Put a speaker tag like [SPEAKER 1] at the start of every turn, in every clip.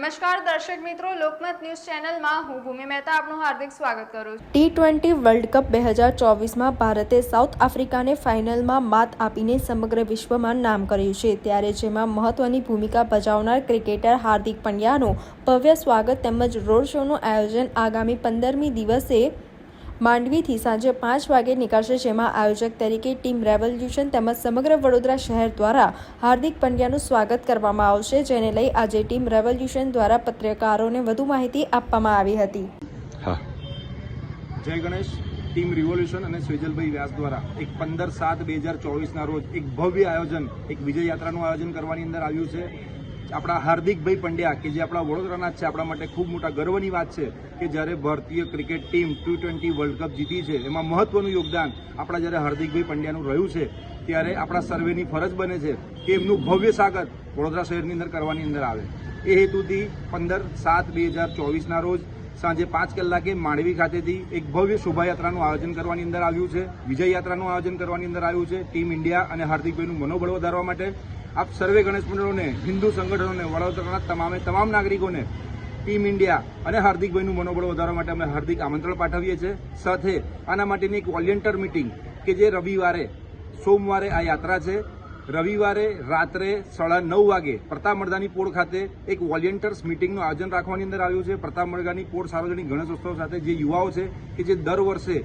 [SPEAKER 1] નમસ્કાર, દર્શક મિત્રો. લોકમત ન્યૂઝ ચેનલમાં હું ભૂમિ મહેતા આપનું હાર્દિક સ્વાગત કરું છું.
[SPEAKER 2] ટી ટ્વેન્ટી વર્લ્ડ કપ બે હજાર ચોવીસમાં ભારતે સાઉથ આફ્રિકાને ફાઇનલમાં માત આપીને સમગ્ર વિશ્વમાં નામ કર્યું છે. ત્યારે જેમાં મહત્વની ભૂમિકા ભજાવનાર ક્રિકેટર હાર્દિક પંડ્યાનું ભવ્ય સ્વાગત તેમજ રોડ શોનું આયોજન આગામી પંદરમી દિવસે માંડવીથી સાંજે પાંચ વાગે નીકળશે જેમાં આયોજક તરીકે ટીમ રેવોલ્યુશન તેમજ સમગ્ર વડોદરા શહેર દ્વારા હાર્દિક પંડ્યાનું સ્વાગત કરવામાં આવશે જેને લઈ આજે ટીમ રેવોલ્યુશન દ્વારા પત્રકારોને વધુ માહિતી આપવામાં આવી હતી.
[SPEAKER 3] જય ગણેશ. ટીમ રિવોલ્યુશન અને સ્વેજલભાઈ વ્યાસ દ્વારા એક પંદર સાત બે હજાર ચોવીસના રોજ એક ભવ્ય આયોજન એક વિજય યાત્રાનું આયોજન કરવાની અંદર આવ્યું છે. આપણા હાર્દિકભાઈ પંડ્યા કે જે આપણા વડોદરાના છે, આપણા માટે ખૂબ મોટા ગર્વની વાત છે કે જ્યારે ભારતીય cricket team two twenty world cup જીતી છે, એમાં મહત્વનું યોગદાન આપણા જ્યારે હાર્દિકભાઈ પંડ્યાનું રહ્યું છે, ત્યારે આપણા સર્વેની ફરજ બને છે કે એમનું ભવ્ય સ્વાગત વડોદરા શહેરની અંદર કરવાની અંદર આવે. એ હેતુથી પંદર સાત બે હજાર ચોવીસના રોજ સાંજે પાંચ કલાકે માંડવી ખાતેથી એક ભવ્ય શોભાયાત્રાનું આયોજન કરવાની અંદર આવ્યું છે, વિજય યાત્રાનું આયોજન કરવાની અંદર આવ્યું છે, ટીમ ઇન્ડિયા અને હાર્દિકભાઈનું મનોબળ વધારવા માટે આપ સર્વે ગણેશ મંડળોને, હિન્દુ સંગઠનોને વડોદરાના તમામે તમામ નાગરિકોને, ટીમ ઇન્ડિયા અને હાર્દિકભાઈનું મનોબળ વધારવા માટે અમે હાર્દિક આમંત્રણ પાઠવીએ છીએ. સાથે આના માટેની એક વોલિયન્ટર મિટિંગ કે જે રવિવારે, સોમવારે આ યાત્રા છે. રવિવારે રાત્રે સાડા નવ વાગે પ્રતાપ મરદાની પોળ ખાતે એક વોલેન્ટિયર્સ મિટિંગનું આયોજન રાખવાની અંદર આવ્યું છે. પ્રતાપ મરદાની પોળ સાર્વજનિક ગણેશોત્સવ સાથે જે યુવાઓ છે કે જે દર વર્ષે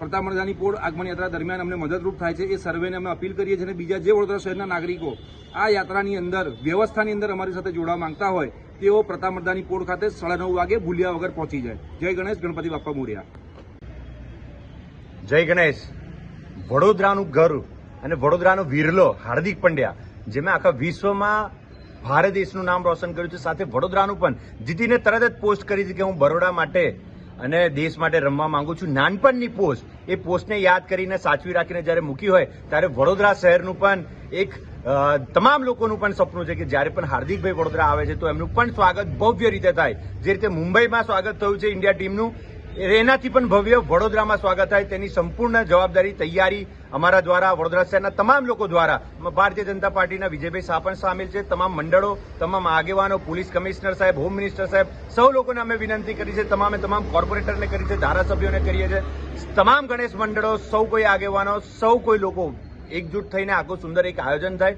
[SPEAKER 3] પ્રતાપ મરજાની પોળ આગમન યાત્રા દરમિયાન અમને મદદરૂપ થાય છે એ સર્વેને અમે અપીલ કરીએ છીએ અને બીજા જે વડોદરા શહેરના નાગરિકો આ યાત્રાની અંદર, વ્યવસ્થાની અંદર અમારી સાથે જોડાવા માંગતા હોય, તેઓ પ્રતાપ મરદાની પોળ ખાતે સાડા નવ વાગે ભૂલ્યા વગર પહોંચી જાય. જય ગણેશ, ગણપતિ બાપા મોર્યા.
[SPEAKER 4] જય ગણેશ. વડોદરાનું ઘર અને વડોદરાનો વિરલો હાર્દિક પંડ્યા જેમાં આખા વિશ્વમાં ભારત દેશનું નામ રોશન કર્યું છે, સાથે વડોદરાનું પણ. જીતીને તરત જ પોસ્ટ કરી હતી કે હું બરોડા માટે અને દેશ માટે રમવા માંગુ છું. નાનપણની પોસ્ટ, એ પોસ્ટને યાદ કરીને, સાચવી રાખીને જ્યારે મૂકી હોય, ત્યારે વડોદરા શહેરનું પણ એક તમામ લોકોનું પણ સપનું છે કે જ્યારે પણ હાર્દિકભાઈ વડોદરા આવે છે, તો એમનું પણ સ્વાગત ભવ્ય રીતે થાય. જે રીતે મુંબઈમાં સ્વાગત થયું છે ઇન્ડિયા ટીમનું એનાથી પણ ભવ્ય વડોદરામાં સ્વાગત થાય. તેની સંપૂર્ણ જવાબદારી, તૈયારી અમારા દ્વારા વડોદરા શહેરના તમામ લોકો દ્વારા ભારતીય જનતા પાર્ટીના વિજયભાઈ શાહ પણ સામેલ છે. તમામ મંડળો, તમામ આગેવાનો, પોલીસ કમિશનર સાહેબ, હોમ મિનિસ્ટર સાહેબ, સૌ લોકોને અમે વિનંતી કરી છે. તમામે તમામ કોર્પોરેટરને કરી છે, ધારાસભ્યોને કરીએ છીએ તમામ ગણેશ મંડળો, સૌ કોઈ આગેવાનો, સૌ કોઈ લોકો એકજૂટ થઈને આખું સુંદર એક આયોજન થાય.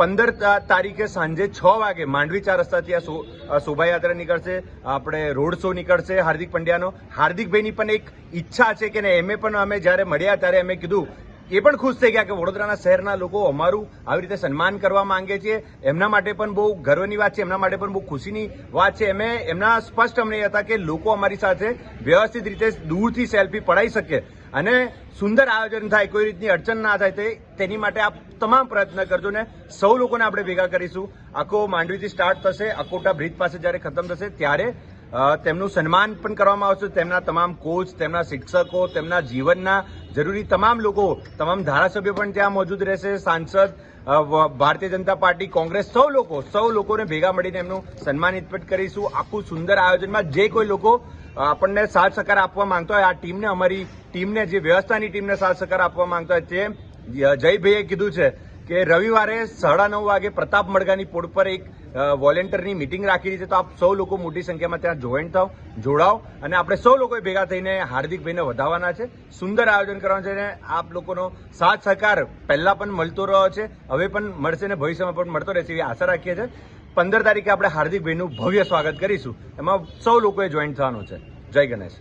[SPEAKER 4] પંદર તારીખે સાંજે છ વાગે માંડવી ચાર રસ્તાથી આ શોભાયાત્રા નીકળશે. આપણે રોડ શો નીકળશે હાર્દિક પંડ્યાનો. હાર્દિકભાઈની પણ એક ઈચ્છા છે કે એમે પણ અમે જ્યારે મળ્યા ત્યારે અમે કીધું એ પણ ખુશ થઈ ગયા કે વડોદરાના શહેરના લોકો અમારું આવી રીતે સન્માન કરવા માંગે છે. એમના માટે પણ બહુ ગર્વની વાત છે, એમના માટે પણ બહુ ખુશીની વાત છે. એમે, એમના સ્પષ્ટ અમને હતા કે લોકો અમારી સાથે વ્યવસ્થિત રીતે દૂરથી સેલ્ફી પડાવી શકે અને સુંદર આયોજન થાય, કોઈ રીતની અડચણ ના થાય તે, તેની માટે આપ તમામ પ્રયત્ન કરજો ને સૌ લોકોને આપણે ભેગા કરીશું. આખો માંડવીથી સ્ટાર્ટ થશે, અકોટા બ્રિજ પાસે જ્યારે ખતમ થશે ત્યારે તેમનું સન્માન પણ કરવામાં આવશે. તેમના તમામ કોચ તેમના શિક્ષકો, તેમના જીવનના જરૂરી તમામ લોકો, તમામ ધારાસભ્યો પણ ત્યાં મોજૂદ રહેશે. સાંસદ ભારતીય જનતા પાર્ટી, કોંગ્રેસ, સૌ લોકો, સૌ લોકોને ભેગા મળીને એમનું સન્માનિત પણ કરીશું. આખું સુંદર આયોજનમાં જે કોઈ લોકો આપણને સાથ સહકાર આપવા માંગતા હોય, આ ટીમને, અમારી ટીમને, જે વ્યવસ્થાની ટીમને સાથ સહકાર આપવા માંગતા હોય, તે જયભાઈએ કીધું છે કે રવિવારે સાડા નવ વાગે પ્રતાપ મડગાની પોળ પર એક વોલેન્ટિયરની મિટિંગ રાખી છે તો આપ સૌ લોકો મોટી સંખ્યામાં ત્યાં જોઈન્ટ થાવ જોડાઓ અને આપણે સૌ લોકોએ ભેગા થઈને હાર્દિકભાઈને વધાવવાના છે. સુંદર આયોજન કરવાનું છે અને આપ લોકોનો સાથ સહકાર પહેલા પણ મળતો રહ્યો છે, હવે પણ મળશે ને ભવિષ્યમાં પણ મળતો રહેશે એવી આશા રાખીએ છીએ. પંદર તારીખે આપણે હાર્દિકભાઈનું ભવ્ય સ્વાગત કરીશું. એમાં સૌ લોકોએ જોઈન થવાનું છે. જય ગણેશ.